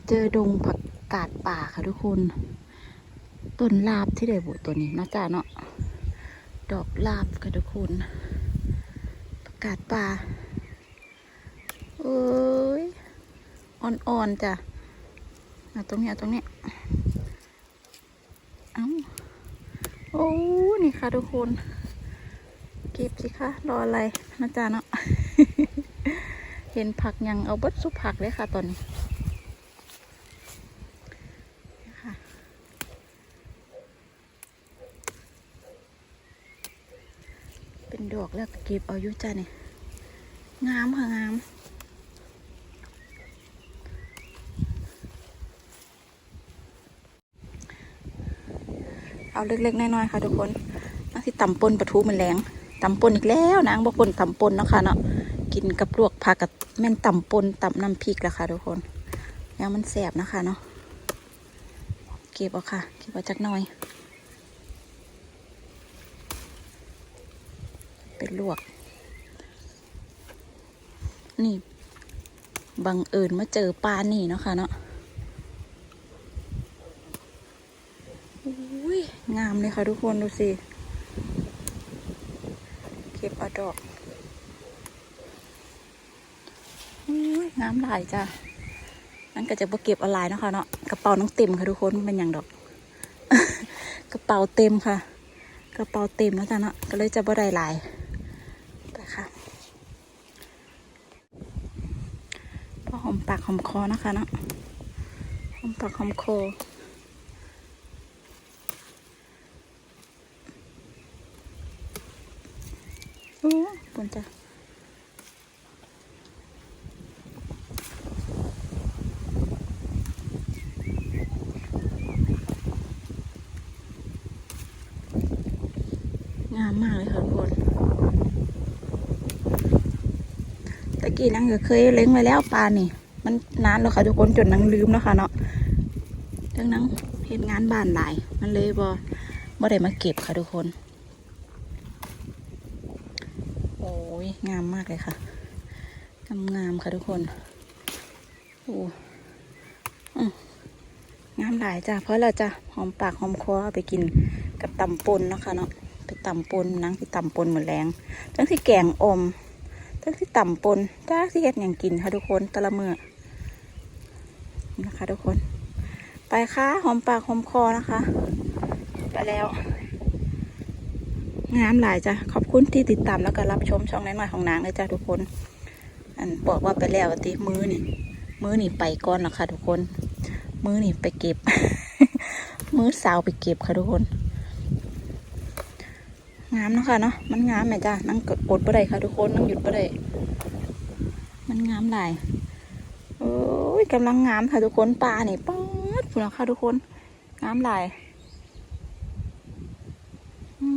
มาเจอดงผักกาดป่าค่ะทุกคนต้นลาบที่ได้บุตัวนี้นาะจ้าเนาะดอกลาบค่ะทุกคนผักกาดป่าเอ้ยอ่อนๆจ้ะเอาตรงนี้เอาตรงนี้เอาโอ้นี่ค่ะทุกคนเก็บสิคะรออะไรนะจ๊ะเนาะเห็นผักยังเอาบดสุผักเลยค่ะตอนนี้ เป็นดอกแล้วเก็บเอายู่จ้ะเนี่ยงามค่ะงามเอาเล็กๆน้อยๆค่ะทุกคนนักที่ตำปนปลาทูมันแรงตำปนอีกแล้วนางบอกคนตำปนนะคะเนาะกินกับลวกผักกับแม่นตำปนตำน้ำพริกละค่ะทุกคนยังมันแสบนะคะเนาะเก็บเอาค่ะเก็บเอาจักหน่อย เป็นลวก นี่ บังเอิญมาเจอปลานี่เนาะค่ะเนาะอุ้ยงามเลยค่ะทุกคนดูสิ เก็บอาดอกอุ้ยงามหลายจ้ะนั่นก็จะบ่เก็บอาหลายเนาะคะเนาะกระเป๋าน้องเต็มค่ะทุกคนมันเป็นอย่างดอก กระเป๋าเต็มค่ะ กระเป๋าเต็มแล้วจ้ะเนาะก็เลยจะบ่ได้หลายไปค่ะพอ หอมปากหอมคอนะคะเนาะหอมปากหอมคอโอ้ปุ่นจ้ะงามมากเลยค่ะทุกคน กี้นังก็เคยเล้งไว้แล้วปลานี่ มันนานแล้วค่ะทุกคนจนนังลืมแล้วค่ะเนาะเรื่องนังเห็นงานบ้านหลาย มันเลยบ่บ่ได้มาเก็บค่ะทุกคน โอ้ยงามมากเลยค่ะงามงามค่ะทุกคนโอ้งามหลายจ้ะเพราะเราจะหอมปากหอมคอเอาไปกินกับตำปนนะคะเนาะไปตำปนนังที่ตำปนเหมือนแรงทั้งที่แกงอม ทั้งที่ต่ำปนจ้าที่เฮ็ดอย่างกินค่ะทุกคนตะละเมือนะคะ ทุกคน ไปค่ะหอมปากหอมคอนะคะ ไปแล้วงามหลายจ้ะขอบคุณที่ติดตามแล้วก็รับชมช่องน้อยๆของนางเลยจ้ะทุกคน อันบอกว่าไปแล้วติมือนี่มือนี่ไปก่อนแล้วค่ะ ทุกคน มือนี่ไปเก็บ มือสาวไปเก็บค่ะทุกคน งามเนาะค่ะเนาะมันงามแม่จ้านั่งกดกดไปด้ค่ะ ทุกคนนั่งหยุดไปได้มันงามหลายโอ้ยกำลังงามค่ะทุกคนปลาเนี่ยป๊อดฝุ่นค่ะทุกคนงามหลายอื